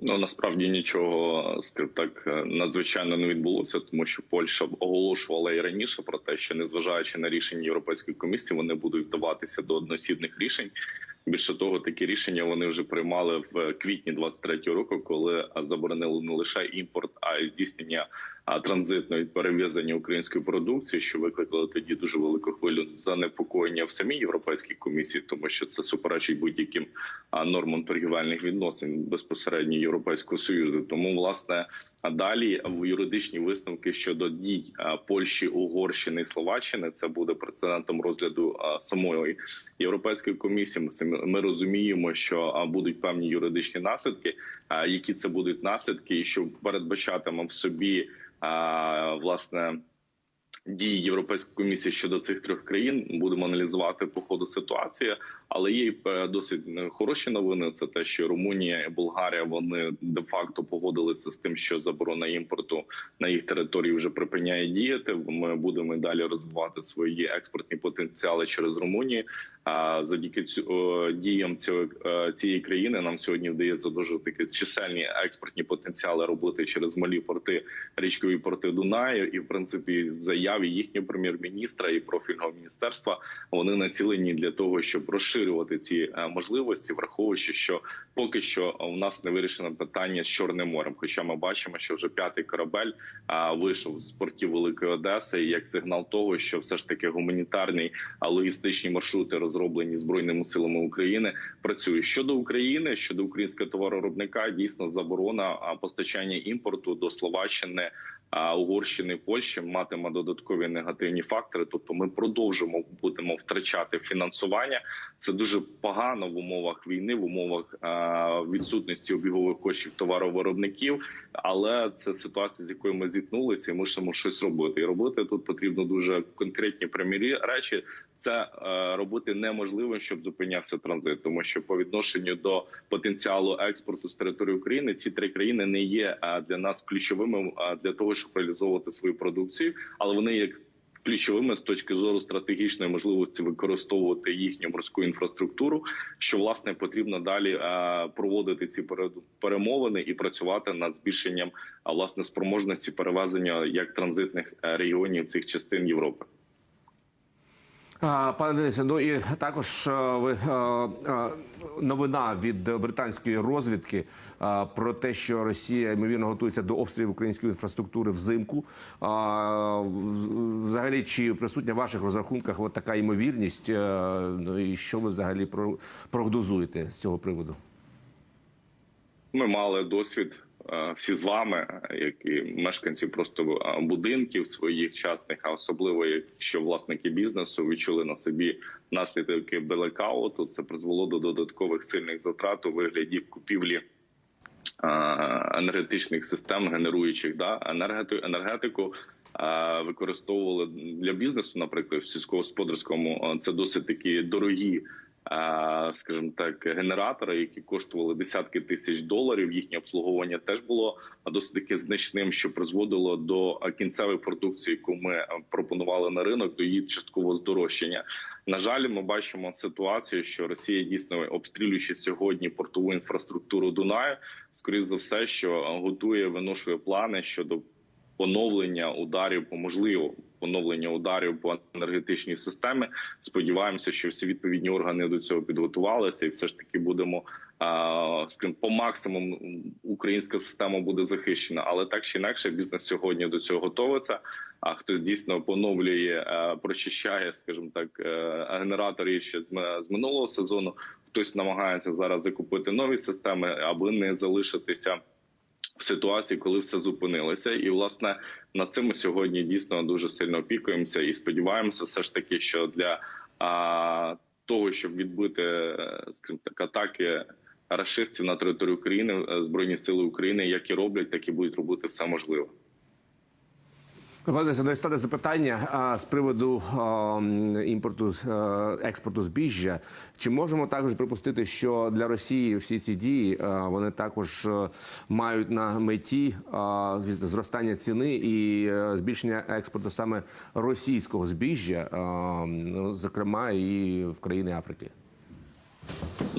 Ну насправді нічого скажімо так надзвичайно не відбулося, тому що Польща оголошувала і раніше про те, що незважаючи на рішення Європейської комісії, вони будуть вдаватися до односібних рішень. Більше того, такі рішення вони вже приймали в квітні 23-го року, коли заборонили не лише імпорт, а й здійснення транзитної перевезення української продукції, що викликало тоді дуже велику хвилю занепокоєння в самій європейській комісії, тому що це суперечить будь-яким нормам торгівельних відносин безпосередньо європейського союзу. Тому власне. А далі в юридичні висновки щодо дій Польщі, Угорщини і Словаччини це буде прецедентом розгляду самої європейської комісії. Ми розуміємо, що будуть певні юридичні наслідки. Які це будуть наслідки, і що передбачатиме в собі власне дії Європейської комісії щодо цих трьох країн. Будемо аналізувати по ходу ситуації, але є е, досить е, хороші новини. Це те, що Румунія і Болгарія вони де факто погодилися з тим, що заборона імпорту на їх території вже припиняє діяти. Ми будемо далі розвивати свої експортні потенціали через Румунію. Завдяки діям цього е, цієї країни нам сьогодні вдається дуже такі чисельні експортні потенціали робити через малі порти, річкові порти Дунаю, і в принципі заяви їхнього прем'єр-міністра і профільного міністерства вони націлені для того, щоб розширювати ці е, можливості, враховуючи, що поки що в нас не вирішено питання з Чорним морем. Хоча ми бачимо, що вже п'ятий корабель вийшов з портів Великої Одеси, як сигнал того, що все ж таки гуманітарний а логістичні маршрути, розроблені збройними силами України, працюють щодо України, щодо українського товаровиробника, дійсно заборона постачання імпорту до Словаччини. Угорщини Польщі матиме додаткові негативні фактори. Тобто, ми продовжимо будемо втрачати фінансування. Це дуже погано в умовах війни, в умовах відсутності обігових коштів товаровиробників. Але це ситуація, з якою ми зіткнулися, і мусимо щось робити. І робити тут потрібно дуже конкретні прямі речі. Це е, робити неможливо, щоб зупинявся транзит, тому що по відношенню до потенціалу експорту з території України ці три країни не є е, для нас ключовими е, для того, щоб реалізовувати свою продукцію, але вони є ключовими з точки зору стратегічної можливості використовувати їхню морську інфраструктуру. Що власне потрібно далі проводити ці перемовини і працювати над збільшенням власне спроможності перевезення як транзитних регіонів цих частин Європи. Пане Денисе, ну і також е, ви е, е, новина від британської розвідки про те, що Росія ймовірно готується до обстрілів української інфраструктури взимку. Взагалі, чи присутня в ваших розрахунках от така ймовірність? Ну і що ви взагалі про- прогнозуєте з цього приводу? Ми мали досвід всі з вами, е, як і мешканці просто е, будинків своїх частних, а особливо якщо власники бізнесу відчули на собі наслідки блекауту, це призвело до додаткових сильних затрат у вигляді купівлі е, енергетичних систем, генеруючих да енергетику, енергетику е, використовували для бізнесу, наприклад, в сільськогосподарському е, це досить такі дорогі. Скажімо так, генератори, які коштували десятки тисяч доларів. Їхнє обслуговування теж було досить таки значним, що призводило до кінцевої продукції, яку ми пропонували на ринок, до її часткового здорожчання. На жаль, ми бачимо ситуацію, що Росія дійсно обстрілюючи сьогодні портову інфраструктуру Дунаю, скоріш за все, що готує виношує плани щодо поновлення ударів по можливо поновлення ударів по енергетичній системі. Сподіваємося, що всі відповідні органи до цього підготувалися, і все ж таки будемо скажімо, по максимуму українська система буде захищена. Але так чи інакше, бізнес сьогодні до цього готовиться. А хтось дійсно поновлює, е, прочищає, скажімо так, е, генератори ще з минулого сезону. Хтось намагається зараз закупити нові системи, аби не залишитися в ситуації, коли все зупинилося, і власне над цим ми сьогодні дійсно дуже сильно опікуємося і сподіваємося, все ж таки, що для а, того, щоб відбити е, скажімо так, атаки рашистів на територію України, е, збройні сили України, як і роблять, так і будуть робити все можливе. Пане ну стане запитання а, з приводу а, імпорту е, експорту збіжжя. Чи можемо також припустити, що для Росії всі ці дії а, вони також мають на меті а, зростання ціни і е, збільшення експорту саме російського збіжжя, а, ну, зокрема і в країни Африки?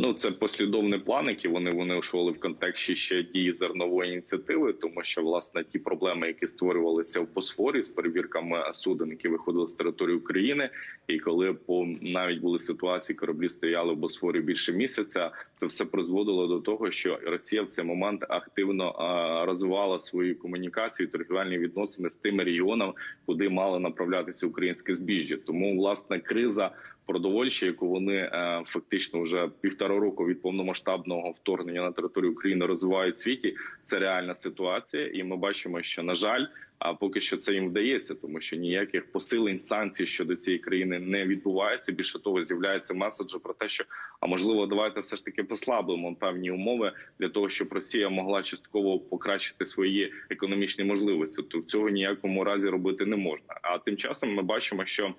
Ну, це послідовний план, який вони виношували в контексті ще дії зернової ініціативи, тому що власне ті проблеми, які створювалися в Босфорі з перевірками суден, які виходили з території України, і коли по навіть були ситуації, кораблі стояли в Босфорі більше місяця, це все призводило до того, що Росія в цей момент активно розвивала свої комунікації, торгівельні відносини з тими регіонами, куди мало направлятися українське збіжжя. Тому власне криза продовольча, яку вони е, фактично вже півтора року від повномасштабного вторгнення на територію України розвивають в світі. Це реальна ситуація, і ми бачимо, що на жаль, а поки що це їм вдається, тому що ніяких посилень санкцій щодо цієї країни не відбувається. Більше того, з'являються меседжі про те, що а можливо, давайте все ж таки послабимо певні умови для того, щоб Росія могла частково покращити свої економічні можливості. То цього ніякому разі робити не можна. А тим часом ми бачимо, що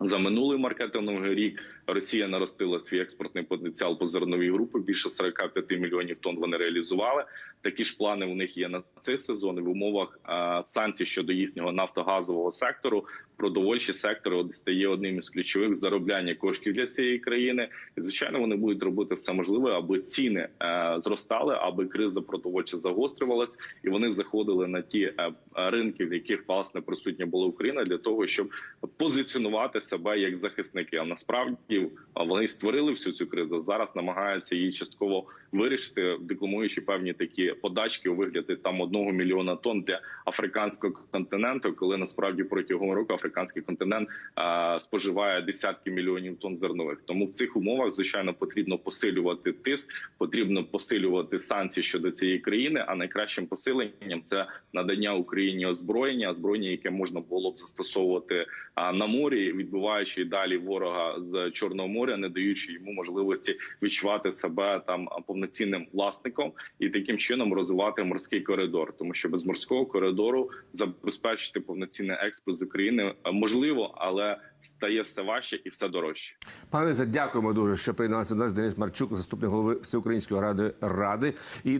за минулий маркетинговий рік Росія наростила свій експортний потенціал по зерновій групі. Більше 45 мільйонів тонн вони реалізували. Такі ж плани у них є на цей сезон. І в умовах е, санкцій щодо їхнього нафтогазового сектору. Продовольчий сектор от стає одним із ключових заробляння коштів для цієї країни. І звичайно, вони будуть робити все можливе, аби ціни е, зростали, аби криза продовольча загострювалась, і вони заходили на ті е, ринки, в яких власне присутня була Україна, для того, щоб позиціонувати себе як захисники. А насправді вони створили всю цю кризу. Зараз намагаються її частково вирішити, декламуючи певні такі подачки у вигляді там одного мільйона тонн для африканського континенту, коли насправді протягом року африканський континент а, споживає десятки мільйонів тонн зернових. Тому в цих умовах звичайно потрібно посилювати тиск, потрібно посилювати санкції щодо цієї країни. А найкращим посиленням це надання Україні озброєння, озброєння, яке можна було б застосовувати на морі, відбиваючи далі ворога з Чорного моря, не даючи йому можливості відчувати себе там повноцінним власником і таким чином розвивати морський коридор, тому що без морського коридору забезпечити повноцінний експорт з України е, можливо, але стає все важче і все дорожче. Пане Лезе, дякуємо дуже, що приєдналися до нас. Денис Марчук, заступник голови Всеукраїнської ради ради. І